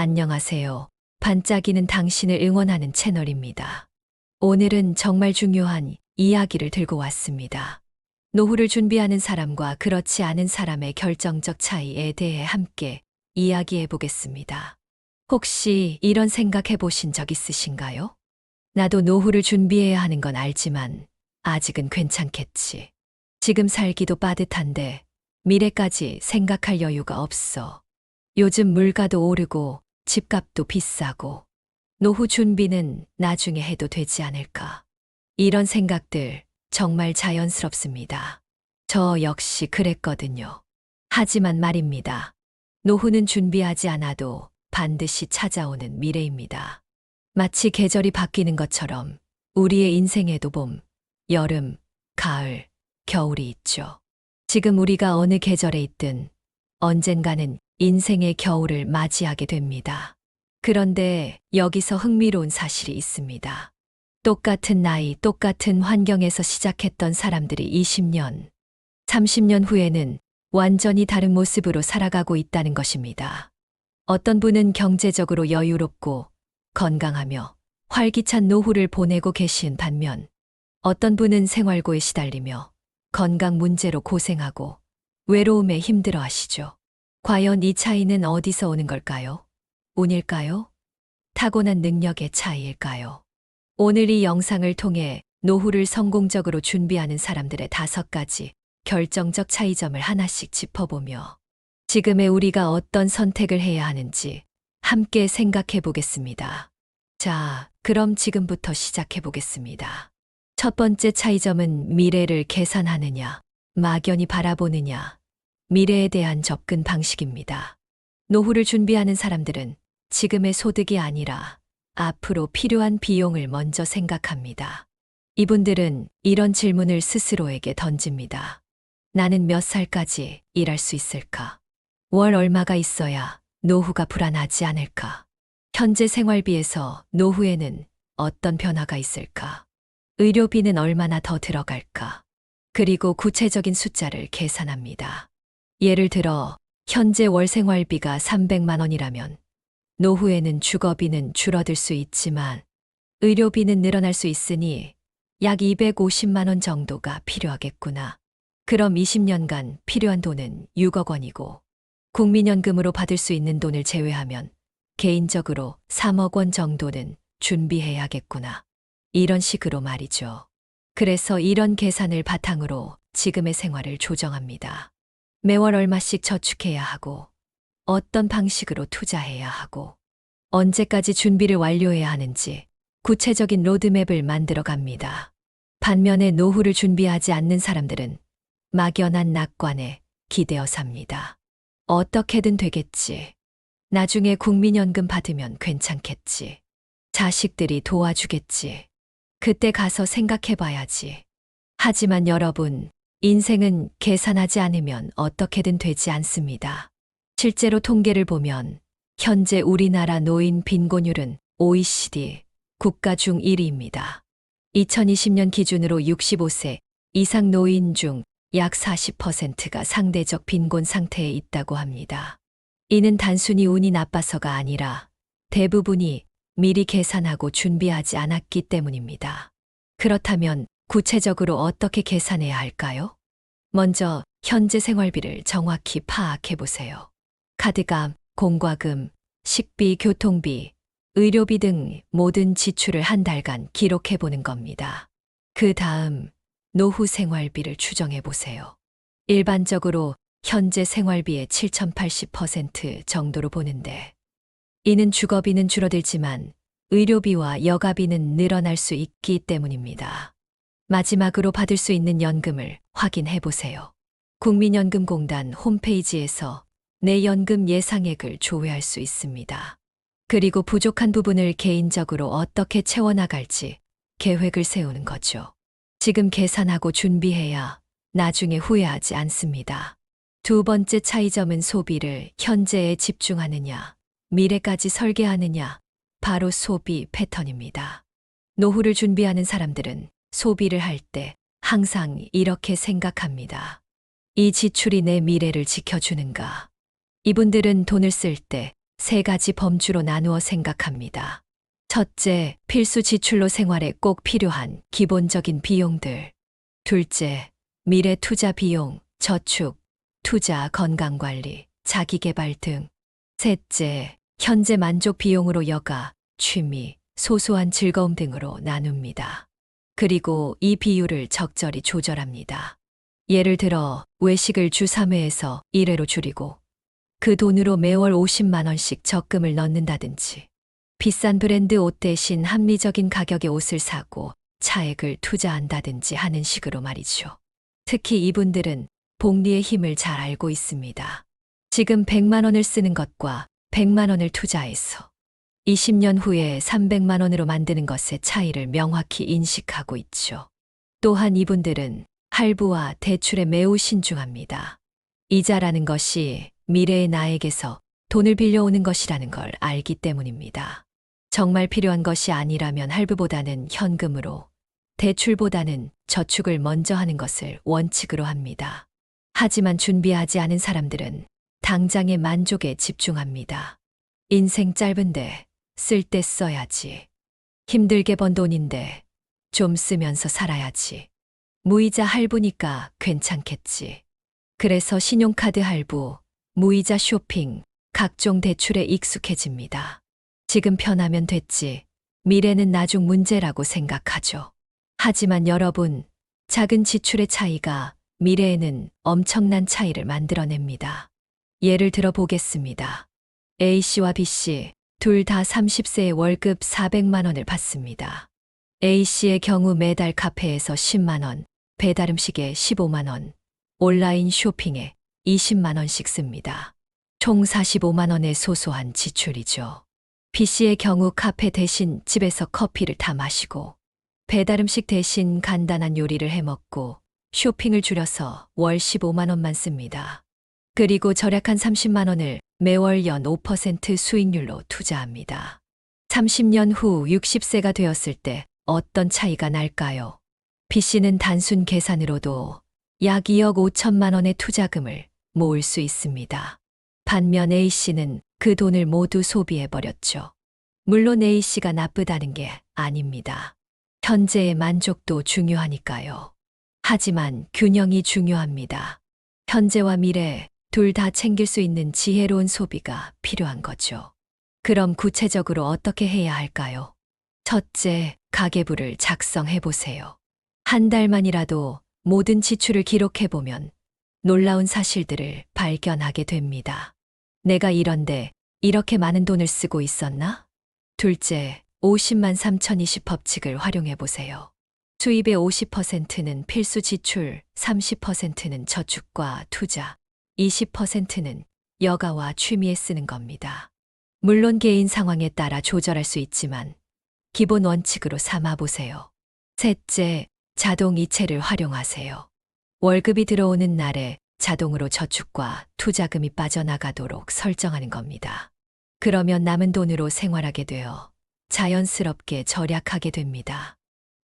안녕하세요. 반짝이는 당신을 응원하는 채널입니다. 오늘은 정말 중요한 이야기를 들고 왔습니다. 노후를 준비하는 사람과 그렇지 않은 사람의 결정적 차이에 대해 함께 이야기해 보겠습니다. 혹시 이런 생각해 보신 적 있으신가요? 나도 노후를 준비해야 하는 건 알지만 아직은 괜찮겠지. 지금 살기도 빠듯한데 미래까지 생각할 여유가 없어. 요즘 물가도 오르고 집값도 비싸고 노후 준비는 나중에 해도 되지 않을까. 이런 생각들 정말 자연스럽습니다. 저 역시 그랬거든요. 하지만 말입니다. 노후는 준비하지 않아도 반드시 찾아오는 미래입니다. 마치 계절이 바뀌는 것처럼 우리의 인생에도 봄, 여름, 가을, 겨울이 있죠. 지금 우리가 어느 계절에 있든 언젠가는 인생의 겨울을 맞이하게 됩니다. 그런데 여기서 흥미로운 사실이 있습니다. 똑같은 나이, 똑같은 환경에서 시작했던 사람들이 20년, 30년 후에는 완전히 다른 모습으로 살아가고 있다는 것입니다. 어떤 분은 경제적으로 여유롭고 건강하며 활기찬 노후를 보내고 계신 반면 어떤 분은 생활고에 시달리며 건강 문제로 고생하고 외로움에 힘들어 하시죠. 과연 이 차이는 어디서 오는 걸까요? 운일까요? 타고난 능력의 차이일까요? 오늘 이 영상을 통해 노후를 성공적으로 준비하는 사람들의 다섯 가지 결정적 차이점을 하나씩 짚어보며 지금의 우리가 어떤 선택을 해야 하는지 함께 생각해 보겠습니다. 자, 그럼 지금부터 시작해 보겠습니다. 첫 번째 차이점은 미래를 계산하느냐, 막연히 바라보느냐, 미래에 대한 접근 방식입니다. 노후를 준비하는 사람들은 지금의 소득이 아니라 앞으로 필요한 비용을 먼저 생각합니다. 이분들은 이런 질문을 스스로에게 던집니다. 나는 몇 살까지 일할 수 있을까? 월 얼마가 있어야 노후가 불안하지 않을까? 현재 생활비에서 노후에는 어떤 변화가 있을까? 의료비는 얼마나 더 들어갈까? 그리고 구체적인 숫자를 계산합니다. 예를 들어, 현재 월 생활비가 300만 원이라면 노후에는 주거비는 줄어들 수 있지만 의료비는 늘어날 수 있으니 약 250만 원 정도가 필요하겠구나. 그럼 20년간 필요한 돈은 6억 원이고 국민연금으로 받을 수 있는 돈을 제외하면 개인적으로 3억 원 정도는 준비해야겠구나. 이런 식으로 말이죠. 그래서 이런 계산을 바탕으로 지금의 생활을 조정합니다. 매월 얼마씩 저축해야 하고 어떤 방식으로 투자해야 하고 언제까지 준비를 완료해야 하는지 구체적인 로드맵을 만들어 갑니다. 반면에 노후를 준비하지 않는 사람들은 막연한 낙관에 기대어 삽니다. 어떻게든 되겠지. 나중에 국민연금 받으면 괜찮겠지. 자식들이 도와주겠지. 그때 가서 생각해 봐야지. 하지만 여러분, 인생은 계산하지 않으면 어떻게든 되지 않습니다. 실제로 통계를 보면 현재 우리나라 노인 빈곤율은 OECD 국가 중 1위입니다. 2020년 기준으로 65세 이상 노인 중 약 40%가 상대적 빈곤 상태에 있다고 합니다. 이는 단순히 운이 나빠서가 아니라 대부분이 미리 계산하고 준비하지 않았기 때문입니다. 그렇다면 구체적으로 어떻게 계산해야 할까요? 먼저 현재 생활비를 정확히 파악해 보세요. 카드값, 공과금, 식비, 교통비, 의료비 등 모든 지출을 한 달간 기록해 보는 겁니다. 그 다음 노후 생활비를 추정해 보세요. 일반적으로 현재 생활비의 7,080% 정도로 보는데 이는 주거비는 줄어들지만 의료비와 여가비는 늘어날 수 있기 때문입니다. 마지막으로 받을 수 있는 연금을 확인해 보세요. 국민연금공단 홈페이지에서 내 연금 예상액을 조회할 수 있습니다. 그리고 부족한 부분을 개인적으로 어떻게 채워나갈지 계획을 세우는 거죠. 지금 계산하고 준비해야 나중에 후회하지 않습니다. 두 번째 차이점은 소비를 현재에 집중하느냐, 미래까지 설계하느냐, 바로 소비 패턴입니다. 노후를 준비하는 사람들은 소비를 할 때 항상 이렇게 생각합니다. 이 지출이 내 미래를 지켜주는가? 이분들은 돈을 쓸 때 세 가지 범주로 나누어 생각합니다. 첫째, 필수 지출로 생활에 꼭 필요한 기본적인 비용들. 둘째, 미래 투자 비용, 저축, 투자, 건강관리, 자기개발 등. 셋째, 현재 만족 비용으로 여가, 취미, 소소한 즐거움 등으로 나눕니다. 그리고 이 비율을 적절히 조절합니다. 예를 들어 외식을 주 3회에서 1회로 줄이고 그 돈으로 매월 50만 원씩 적금을 넣는다든지 비싼 브랜드 옷 대신 합리적인 가격의 옷을 사고 차액을 투자한다든지 하는 식으로 말이죠. 특히 이분들은 복리의 힘을 잘 알고 있습니다. 지금 100만 원을 쓰는 것과 100만 원을 투자해서 20년 후에 300만 원으로 만드는 것의 차이를 명확히 인식하고 있죠. 또한 이분들은 할부와 대출에 매우 신중합니다. 이자라는 것이 미래의 나에게서 돈을 빌려오는 것이라는 걸 알기 때문입니다. 정말 필요한 것이 아니라면 할부보다는 현금으로, 대출보다는 저축을 먼저 하는 것을 원칙으로 합니다. 하지만 준비하지 않은 사람들은 당장의 만족에 집중합니다. 인생 짧은데 쓸 때 써야지. 힘들게 번 돈인데 좀 쓰면서 살아야지. 무이자 할부니까 괜찮겠지. 그래서 신용카드 할부, 무이자 쇼핑, 각종 대출에 익숙해집니다. 지금 편하면 됐지. 미래는 나중 문제라고 생각하죠. 하지만 여러분, 작은 지출의 차이가 미래에는 엄청난 차이를 만들어냅니다. 예를 들어 보겠습니다. A씨와 B씨, 둘 다 30세에 월급 400만 원을 받습니다. A씨의 경우 매달 카페에서 10만 원, 배달 음식에 15만 원, 온라인 쇼핑에 20만 원씩 씁니다. 총 45만 원의 소소한 지출이죠. B씨의 경우 카페 대신 집에서 커피를 타 마시고 배달 음식 대신 간단한 요리를 해 먹고 쇼핑을 줄여서 월 15만 원만 씁니다. 그리고 절약한 30만 원을 매월 연 5% 수익률로 투자합니다. 30년 후 60세가 되었을 때 어떤 차이가 날까요? B씨는 단순 계산으로도 약 2억 5천만 원의 투자금을 모을 수 있습니다. 반면 A씨는 그 돈을 모두 소비해버렸죠. 물론 A씨가 나쁘다는 게 아닙니다. 현재의 만족도 중요하니까요. 하지만 균형이 중요합니다. 현재와 미래 둘 다 챙길 수 있는 지혜로운 소비가 필요한 거죠. 그럼 구체적으로 어떻게 해야 할까요? 첫째, 가계부를 작성해 보세요. 한 달만이라도 모든 지출을 기록해 보면 놀라운 사실들을 발견하게 됩니다. 내가 이런데 이렇게 많은 돈을 쓰고 있었나? 둘째, 50만 3020 법칙을 활용해 보세요. 수입의 50%는 필수 지출, 30%는 저축과 투자, 20%는 여가와 취미에 쓰는 겁니다. 물론 개인 상황에 따라 조절할 수 있지만 기본 원칙으로 삼아 보세요. 셋째, 자동 이체를 활용하세요. 월급이 들어오는 날에 자동으로 저축과 투자금이 빠져나가도록 설정하는 겁니다. 그러면 남은 돈으로 생활하게 되어 자연스럽게 절약하게 됩니다.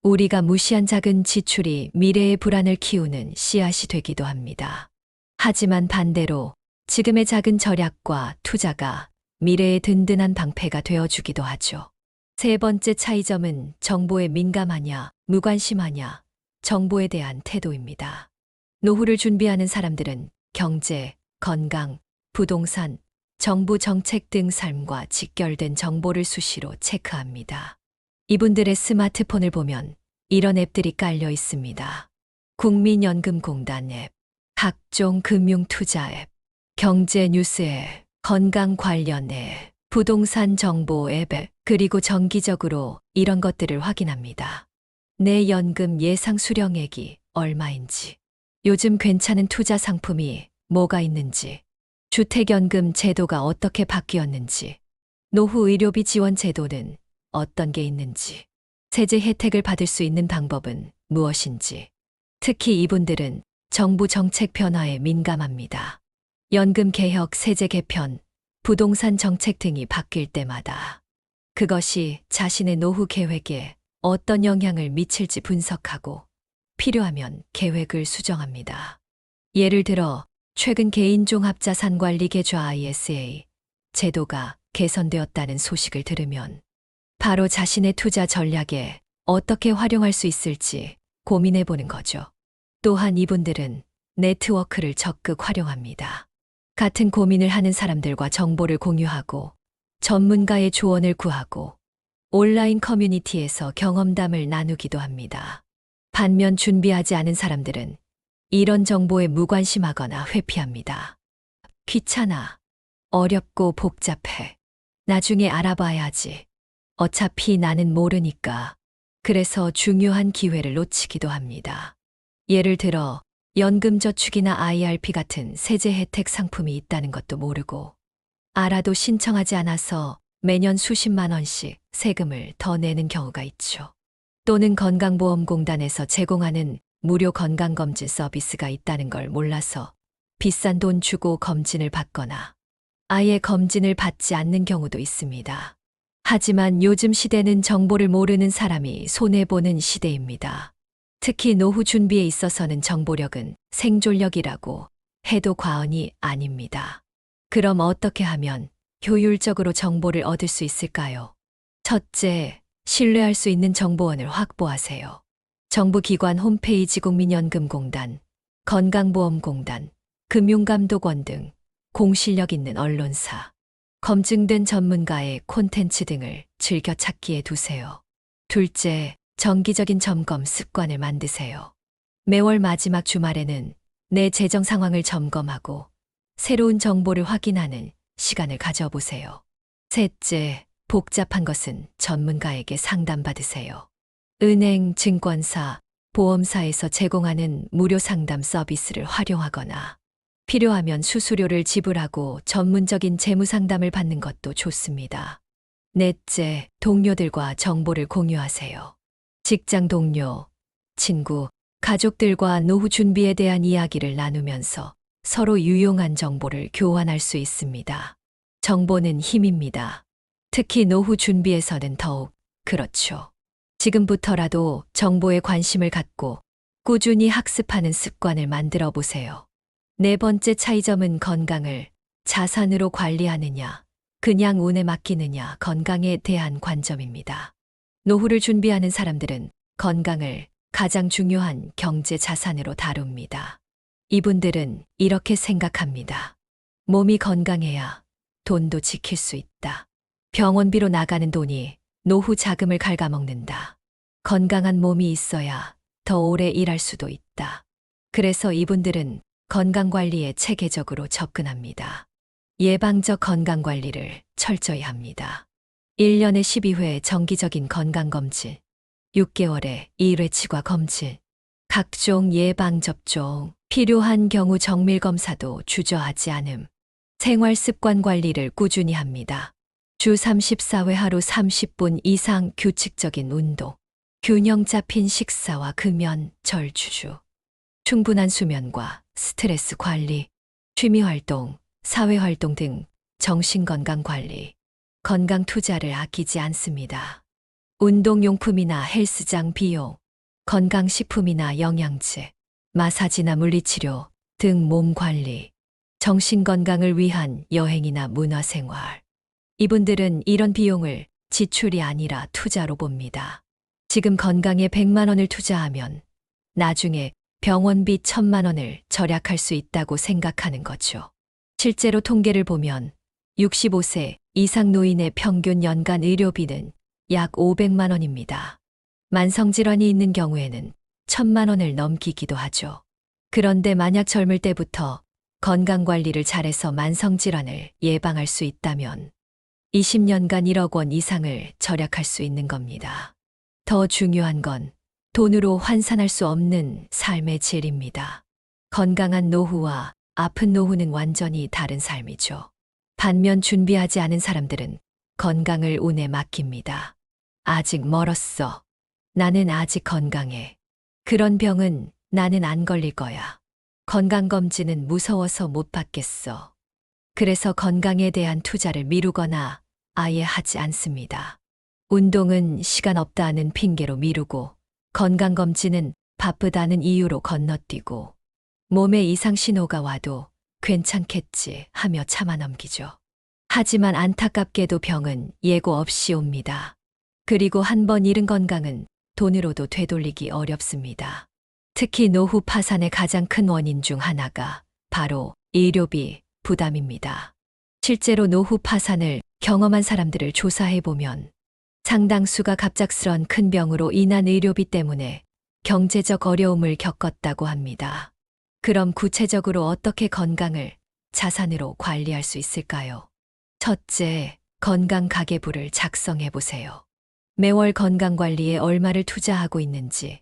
우리가 무시한 작은 지출이 미래의 불안을 키우는 씨앗이 되기도 합니다. 하지만 반대로 지금의 작은 절약과 투자가 미래의 든든한 방패가 되어주기도 하죠. 세 번째 차이점은 정보에 민감하냐, 무관심하냐, 정보에 대한 태도입니다. 노후를 준비하는 사람들은 경제, 건강, 부동산, 정부 정책 등 삶과 직결된 정보를 수시로 체크합니다. 이분들의 스마트폰을 보면 이런 앱들이 깔려 있습니다. 국민연금공단 앱, 각종 금융 투자 앱, 경제 뉴스 앱, 건강 관련 앱, 부동산 정보 앱, 그리고 정기적으로 이런 것들을 확인합니다. 내 연금 예상 수령액이 얼마인지, 요즘 괜찮은 투자 상품이 뭐가 있는지, 주택연금 제도가 어떻게 바뀌었는지, 노후 의료비 지원 제도는 어떤 게 있는지, 세제 혜택을 받을 수 있는 방법은 무엇인지, 특히 이분들은 정부 정책 변화에 민감합니다. 연금 개혁, 세제 개편, 부동산 정책 등이 바뀔 때마다 그것이 자신의 노후 계획에 어떤 영향을 미칠지 분석하고 필요하면 계획을 수정합니다. 예를 들어 최근 개인종합자산관리 계좌 ISA 제도가 개선되었다는 소식을 들으면 바로 자신의 투자 전략에 어떻게 활용할 수 있을지 고민해 보는 거죠. 또한 이분들은 네트워크를 적극 활용합니다. 같은 고민을 하는 사람들과 정보를 공유하고 전문가의 조언을 구하고 온라인 커뮤니티에서 경험담을 나누기도 합니다. 반면 준비하지 않은 사람들은 이런 정보에 무관심하거나 회피합니다. 귀찮아. 어렵고 복잡해. 나중에 알아봐야지. 어차피 나는 모르니까. 그래서 중요한 기회를 놓치기도 합니다. 예를 들어 연금저축이나 IRP 같은 세제 혜택 상품이 있다는 것도 모르고 알아도 신청하지 않아서 매년 수십만 원씩 세금을 더 내는 경우가 있죠. 또는 건강보험공단에서 제공하는 무료 건강검진 서비스가 있다는 걸 몰라서 비싼 돈 주고 검진을 받거나 아예 검진을 받지 않는 경우도 있습니다. 하지만 요즘 시대는 정보를 모르는 사람이 손해보는 시대입니다. 특히 노후 준비에 있어서는 정보력은 생존력이라고 해도 과언이 아닙니다. 그럼 어떻게 하면 효율적으로 정보를 얻을 수 있을까요? 첫째, 신뢰할 수 있는 정보원을 확보하세요. 정부기관 홈페이지 국민연금공단, 건강보험공단, 금융감독원 등 공실력 있는 언론사, 검증된 전문가의 콘텐츠 등을 즐겨 찾기에 두세요. 둘째, 정기적인 점검 습관을 만드세요. 매월 마지막 주말에는 내 재정 상황을 점검하고 새로운 정보를 확인하는 시간을 가져보세요. 셋째, 복잡한 것은 전문가에게 상담받으세요. 은행, 증권사, 보험사에서 제공하는 무료 상담 서비스를 활용하거나 필요하면 수수료를 지불하고 전문적인 재무 상담을 받는 것도 좋습니다. 넷째, 동료들과 정보를 공유하세요. 직장 동료, 친구, 가족들과 노후 준비에 대한 이야기를 나누면서 서로 유용한 정보를 교환할 수 있습니다. 정보는 힘입니다. 특히 노후 준비에서는 더욱 그렇죠. 지금부터라도 정보에 관심을 갖고 꾸준히 학습하는 습관을 만들어 보세요. 네 번째 차이점은 건강을 자산으로 관리하느냐, 그냥 운에 맡기느냐 건강에 대한 관점입니다. 노후를 준비하는 사람들은 건강을 가장 중요한 경제 자산으로 다룹니다. 이분들은 이렇게 생각합니다. 몸이 건강해야 돈도 지킬 수 있다. 병원비로 나가는 돈이 노후 자금을 갉아먹는다. 건강한 몸이 있어야 더 오래 일할 수도 있다. 그래서 이분들은 건강관리에 체계적으로 접근합니다. 예방적 건강관리를 철저히 합니다. 1년에 12회 정기적인 건강검진, 6개월에 1회 치과 검진, 각종 예방접종, 필요한 경우 정밀검사도 주저하지 않음, 생활습관 관리를 꾸준히 합니다. 주 34회 하루 30분 이상 규칙적인 운동, 균형 잡힌 식사와 금연, 절주주, 충분한 수면과 스트레스 관리, 취미 활동, 사회 활동 등 정신 건강 관리, 건강 투자를 아끼지 않습니다. 운동용품이나 헬스장 비용, 건강식품이나 영양제, 마사지나 물리치료 등 몸 관리, 정신 건강을 위한 여행이나 문화생활. 이분들은 이런 비용을 지출이 아니라 투자로 봅니다. 지금 건강에 100만 원을 투자하면 나중에 병원비 1000만 원을 절약할 수 있다고 생각하는 거죠. 실제로 통계를 보면 65세 이상 노인의 평균 연간 의료비는 약 500만 원입니다. 만성질환이 있는 경우에는 1000만 원을 넘기기도 하죠. 그런데 만약 젊을 때부터 건강관리를 잘해서 만성질환을 예방할 수 있다면 20년간 1억 원 이상을 절약할 수 있는 겁니다. 더 중요한 건 돈으로 환산할 수 없는 삶의 질입니다. 건강한 노후와 아픈 노후는 완전히 다른 삶이죠. 반면 준비하지 않은 사람들은 건강을 운에 맡깁니다. 아직 멀었어. 나는 아직 건강해. 그런 병은 나는 안 걸릴 거야. 건강검진은 무서워서 못 받겠어. 그래서 건강에 대한 투자를 미루거나 아예 하지 않습니다. 운동은 시간 없다는 핑계로 미루고 건강검진은 바쁘다는 이유로 건너뛰고 몸에 이상 신호가 와도 괜찮겠지 하며 참아 넘기죠. 하지만 안타깝게도 병은 예고 없이 옵니다. 그리고 한 번 잃은 건강은 돈으로도 되돌리기 어렵습니다. 특히 노후 파산의 가장 큰 원인 중 하나가 바로 의료비 부담입니다. 실제로 노후 파산을 경험한 사람들을 조사해 보면 상당수가 갑작스런 큰 병으로 인한 의료비 때문에 경제적 어려움을 겪었다고 합니다. 그럼 구체적으로 어떻게 건강을 자산으로 관리할 수 있을까요? 첫째, 건강 가계부를 작성해 보세요. 매월 건강 관리에 얼마를 투자하고 있는지,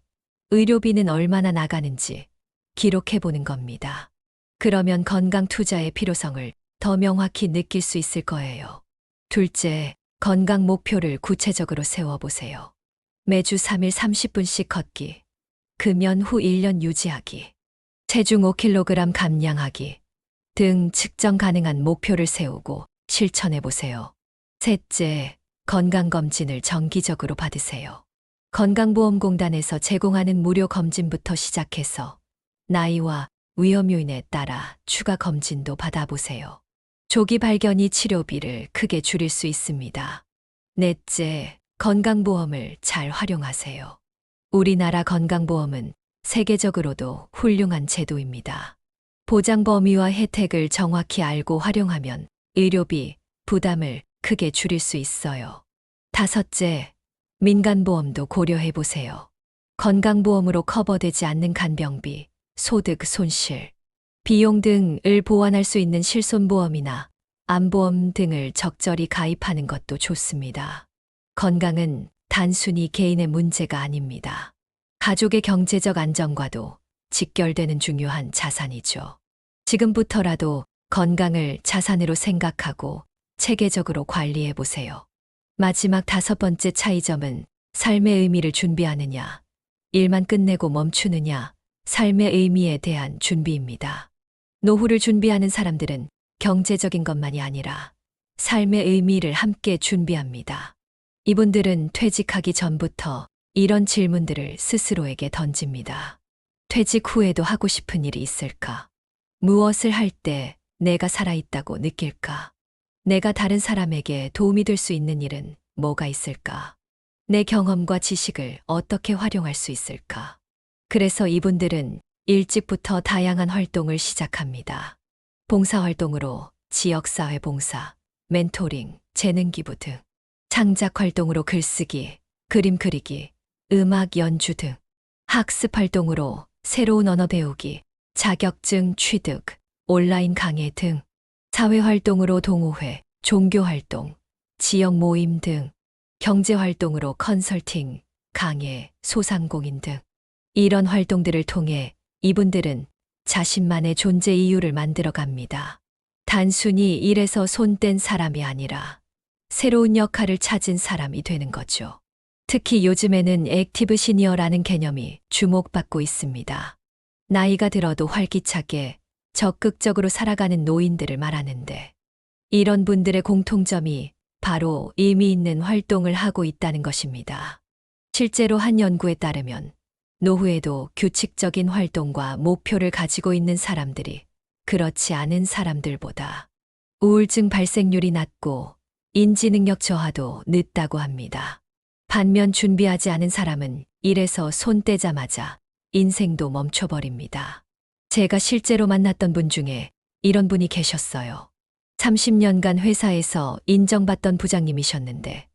의료비는 얼마나 나가는지 기록해 보는 겁니다. 그러면 건강 투자의 필요성을 더 명확히 느낄 수 있을 거예요. 둘째, 건강 목표를 구체적으로 세워 보세요. 매주 3일 30분씩 걷기, 금연 후 1년 유지하기, 체중 5kg 감량하기 등 측정 가능한 목표를 세우고 실천해 보세요. 셋째, 건강검진을 정기적으로 받으세요. 건강보험공단에서 제공하는 무료 검진부터 시작해서 나이와 위험 요인에 따라 추가 검진도 받아보세요. 조기 발견이 치료비를 크게 줄일 수 있습니다. 넷째, 건강보험을 잘 활용하세요. 우리나라 건강보험은 세계적으로도 훌륭한 제도입니다. 보장 범위와 혜택을 정확히 알고 활용하면 의료비, 부담을 크게 줄일 수 있어요. 다섯째, 민간보험도 고려해 보세요. 건강보험으로 커버되지 않는 간병비, 소득 손실, 비용 등을 보완할 수 있는 실손보험이나 암보험 등을 적절히 가입하는 것도 좋습니다. 건강은 단순히 개인의 문제가 아닙니다. 가족의 경제적 안정과도 직결되는 중요한 자산이죠. 지금부터라도 건강을 자산으로 생각하고 체계적으로 관리해 보세요. 마지막 다섯 번째 차이점은 삶의 의미를 준비하느냐, 일만 끝내고 멈추느냐, 삶의 의미에 대한 준비입니다. 노후를 준비하는 사람들은 경제적인 것만이 아니라 삶의 의미를 함께 준비합니다. 이분들은 퇴직하기 전부터 이런 질문들을 스스로에게 던집니다. 퇴직 후에도 하고 싶은 일이 있을까? 무엇을 할 때 내가 살아있다고 느낄까? 내가 다른 사람에게 도움이 될 수 있는 일은 뭐가 있을까? 내 경험과 지식을 어떻게 활용할 수 있을까? 그래서 이분들은 일찍부터 다양한 활동을 시작합니다. 봉사활동으로 지역사회 봉사, 멘토링, 재능기부 등, 창작 활동으로 글쓰기, 그림 그리기, 음악 연주 등, 학습 활동으로 새로운 언어 배우기, 자격증 취득, 온라인 강의 등, 사회 활동으로 동호회, 종교 활동, 지역 모임 등, 경제 활동으로 컨설팅, 강해, 소상공인 등, 이런 활동들을 통해 이분들은 자신만의 존재 이유를 만들어 갑니다. 단순히 일에서 손 뗀 사람이 아니라 새로운 역할을 찾은 사람이 되는 거죠. 특히 요즘에는 액티브 시니어라는 개념이 주목받고 있습니다. 나이가 들어도 활기차게 적극적으로 살아가는 노인들을 말하는데 이런 분들의 공통점이 바로 의미 있는 활동을 하고 있다는 것입니다. 실제로 한 연구에 따르면 노후에도 규칙적인 활동과 목표를 가지고 있는 사람들이 그렇지 않은 사람들보다 우울증 발생률이 낮고 인지능력 저하도 늦다고 합니다. 반면 준비하지 않은 사람은 일에서 손 떼자마자 인생도 멈춰버립니다. 제가 실제로 만났던 분 중에 이런 분이 계셨어요. 30년간 회사에서 인정받던 부장님이셨는데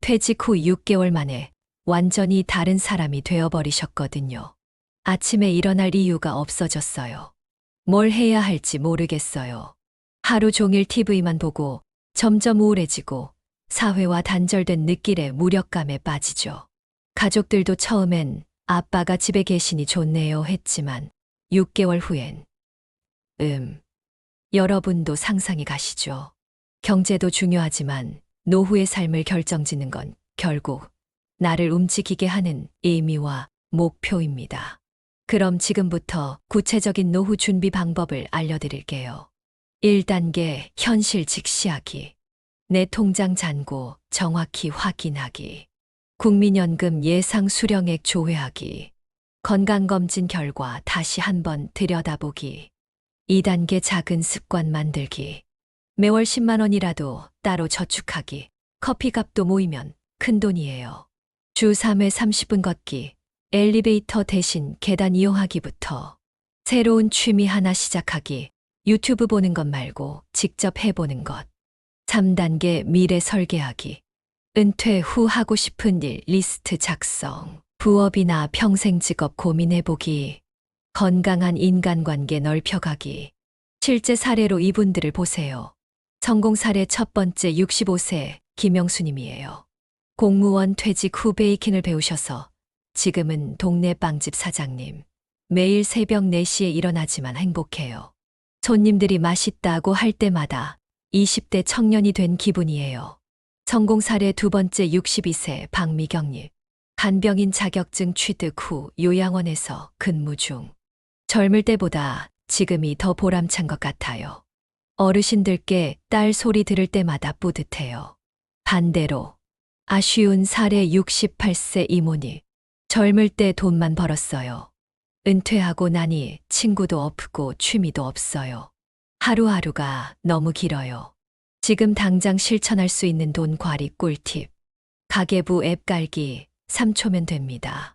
퇴직 후 6개월 만에 완전히 다른 사람이 되어버리셨거든요. 아침에 일어날 이유가 없어졌어요. 뭘 해야 할지 모르겠어요. 하루 종일 TV만 보고 점점 우울해지고 사회와 단절된 느낌의 무력감에 빠지죠. 가족들도 처음엔 아빠가 집에 계시니 좋네요 했지만 6개월 후엔 음. 여러분도 상상이 가시죠. 경제도 중요하지만 노후의 삶을 결정짓는 건 결국 나를 움직이게 하는 의미와 목표입니다. 그럼 지금부터 구체적인 노후 준비 방법을 알려드릴게요. 1단계 현실 직시하기. 내 통장 잔고 정확히 확인하기. 국민연금 예상 수령액 조회하기. 건강검진 결과 다시 한번 들여다보기. 2단계 작은 습관 만들기. 매월 10만 원이라도 따로 저축하기. 커피값도 모이면 큰 돈이에요. 주 3회 30분 걷기. 엘리베이터 대신 계단 이용하기부터 새로운 취미 하나 시작하기. 유튜브 보는 것 말고 직접 해보는 것. 3단계 미래 설계하기. 은퇴 후 하고 싶은 일 리스트 작성. 부업이나 평생 직업 고민해보기. 건강한 인간관계 넓혀가기. 실제 사례로 이분들을 보세요. 성공 사례 첫 번째 65세 김영수님이에요. 공무원 퇴직 후 베이킹을 배우셔서 지금은 동네 빵집 사장님. 매일 새벽 4시에 일어나지만 행복해요. 손님들이 맛있다고 할 때마다 20대 청년이 된 기분이에요. 성공 사례 두 번째 62세 박미경님. 간병인 자격증 취득 후 요양원에서 근무 중. 젊을 때보다 지금이 더 보람찬 것 같아요. 어르신들께 딸 소리 들을 때마다 뿌듯해요. 반대로 아쉬운 사례 68세 이모니. 젊을 때 돈만 벌었어요. 은퇴하고 나니 친구도 없고 취미도 없어요. 하루하루가 너무 길어요. 지금 당장 실천할 수 있는 돈 관리 꿀팁. 가계부 앱 깔기 3초면 됩니다.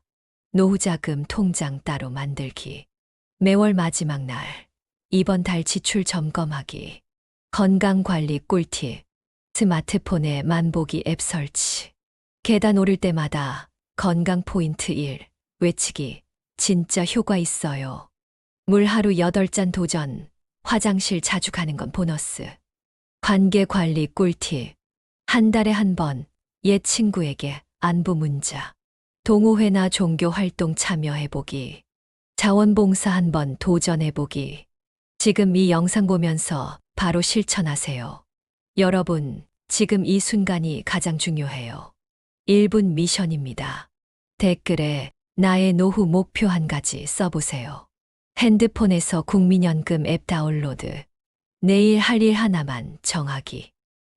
노후자금 통장 따로 만들기. 매월 마지막 날 이번 달 지출 점검하기. 건강관리 꿀팁. 스마트폰에 만보기 앱 설치. 계단 오를 때마다 건강 포인트 1 외치기. 진짜 효과 있어요. 물 하루 8잔 도전. 화장실 자주 가는 건 보너스. 관계 관리 꿀팁. 한 달에 한 번 옛 친구에게 안부 문자. 동호회나 종교 활동 참여해보기. 자원봉사 한 번 도전해보기. 지금 이 영상 보면서 바로 실천하세요. 여러분, 지금 이 순간이 가장 중요해요. 1분 미션입니다. 댓글에 나의 노후 목표 한 가지 써보세요. 핸드폰에서 국민연금 앱 다운로드. 내일 할 일 하나만 정하기.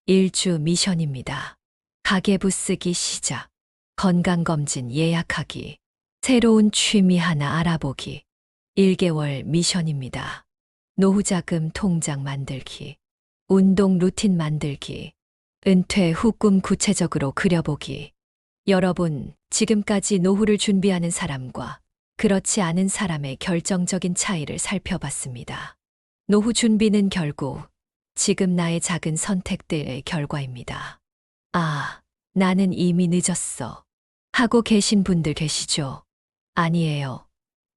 1주 미션입니다. 가계부 쓰기 시작. 건강검진 예약하기. 새로운 취미 하나 알아보기. 1개월 미션입니다. 노후자금 통장 만들기. 운동 루틴 만들기. 은퇴 후 꿈 구체적으로 그려보기. 여러분, 지금까지 노후를 준비하는 사람과 그렇지 않은 사람의 결정적인 차이를 살펴봤습니다. 노후 준비는 결국 지금 나의 작은 선택들의 결과입니다. 아, 나는 이미 늦었어. 하고 계신 분들 계시죠? 아니에요.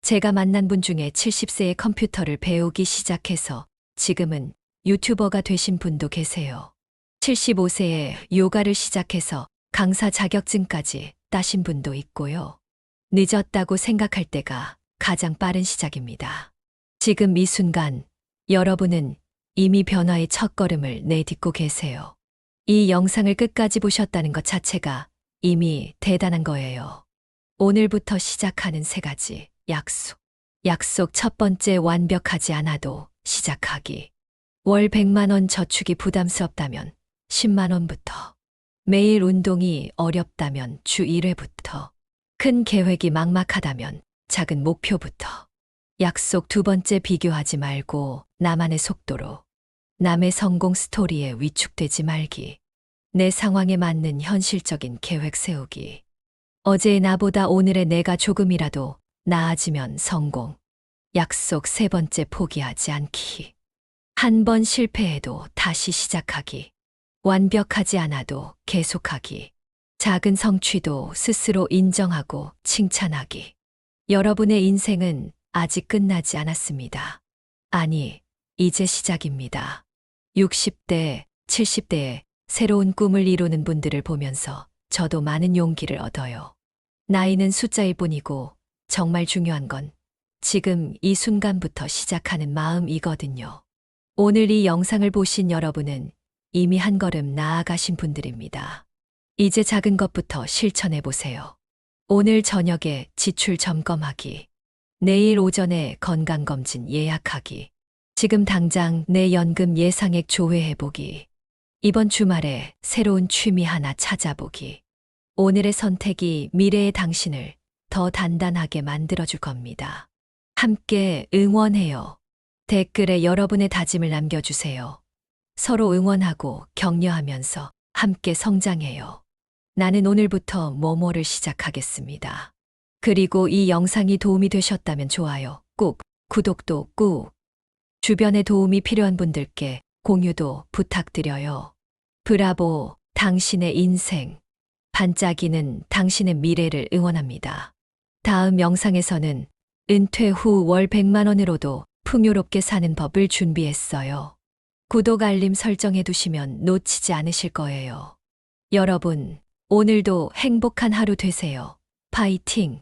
제가 만난 분 중에 70세의 컴퓨터를 배우기 시작해서 지금은 유튜버가 되신 분도 계세요. 75세에 요가를 시작해서 강사 자격증까지 따신 분도 있고요. 늦었다고 생각할 때가 가장 빠른 시작입니다. 지금 이 순간 여러분은 이미 변화의 첫 걸음을 내딛고 계세요. 이 영상을 끝까지 보셨다는 것 자체가 이미 대단한 거예요. 오늘부터 시작하는 세 가지 약속. 약속 첫 번째 완벽하지 않아도 시작하기. 월 100만 원 저축이 부담스럽다면 10만 원부터. 매일 운동이 어렵다면 주 1회부터. 큰 계획이 막막하다면 작은 목표부터. 약속 두 번째 비교하지 말고 나만의 속도로. 남의 성공 스토리에 위축되지 말기. 내 상황에 맞는 현실적인 계획 세우기. 어제의 나보다 오늘의 내가 조금이라도 나아지면 성공. 약속 세 번째 포기하지 않기. 한 번 실패해도 다시 시작하기. 완벽하지 않아도 계속하기. 작은 성취도 스스로 인정하고 칭찬하기. 여러분의 인생은 아직 끝나지 않았습니다. 아니, 이제 시작입니다. 60대, 70대에 새로운 꿈을 이루는 분들을 보면서 저도 많은 용기를 얻어요. 나이는 숫자일 뿐이고 정말 중요한 건 지금 이 순간부터 시작하는 마음이거든요. 오늘 이 영상을 보신 여러분은 이미 한 걸음 나아가신 분들입니다. 이제 작은 것부터 실천해 보세요. 오늘 저녁에 지출 점검하기. 내일 오전에 건강검진 예약하기. 지금 당장 내 연금 예상액 조회해 보기. 이번 주말에 새로운 취미 하나 찾아보기. 오늘의 선택이 미래의 당신을 더 단단하게 만들어줄 겁니다. 함께 응원해요. 댓글에 여러분의 다짐을 남겨주세요. 서로 응원하고 격려하면서 함께 성장해요. 나는 오늘부터 뭐뭐를 시작하겠습니다. 그리고 이 영상이 도움이 되셨다면 좋아요 꾹, 구독도 꾹. 주변에 도움이 필요한 분들께 공유도 부탁드려요. 브라보, 당신의 인생. 반짝이는 당신의 미래를 응원합니다. 다음 영상에서는 은퇴 후 월 100만 원으로도 풍요롭게 사는 법을 준비했어요. 구독 알림 설정해 두시면 놓치지 않으실 거예요. 여러분, 오늘도 행복한 하루 되세요. 파이팅!